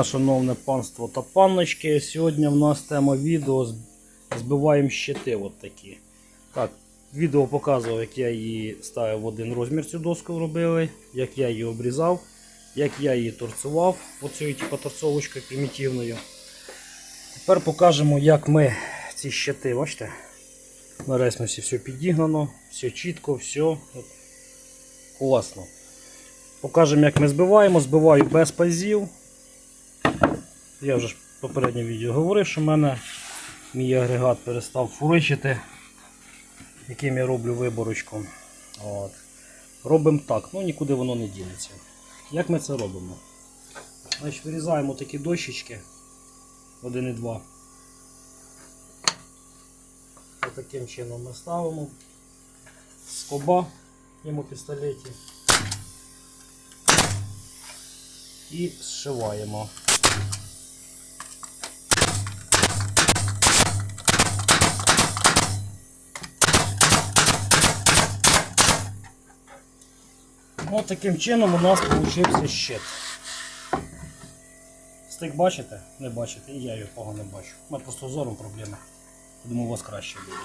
Шановне панство та панночки, сьогодні в нас тема відео збиваємо щити от такі. Так, відео показував, як я її ставив в один розмір цю доску робили, як я її обрізав, як я її торцував оцією типу, торцовочкою примітивною. Тепер покажемо, як ми ці щити, бачите, на ресмусі все підігнано, все чітко, все от, класно. Покажемо, як ми збиваємо. Збиваю без пазів. Я вже ж в попередньому відео говорив, що в мене мій агрегат перестав фуричити, яким я роблю виборочку. От. Робимо так, ну нікуди воно не дінеться. Як ми це робимо? Значить, Вирізаємо такі дощечки 1 і 2. Таким чином ми ставимо скоба йому пістолеті і зшиваємо. Ось таким чином у нас вийшов щит. Стик бачите? Не бачите, і я його погано бачу. У мене просто зором проблеми. Думаю, у вас краще буде.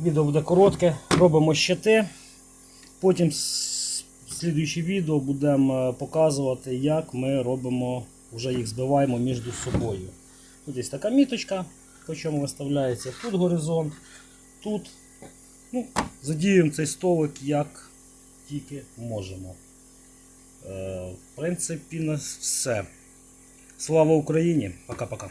Відео буде коротке, робимо щити. Потім слідуюче відео будемо е, показувати, як ми робимо, вже їх збиваємо між собою. Тут є така міточка, по чому виставляється. Тут горизонт, тут. Ну, задіюємо цей столик як тільки можемо. Е, в принципі, на все. Слава Україні! Пока-пока.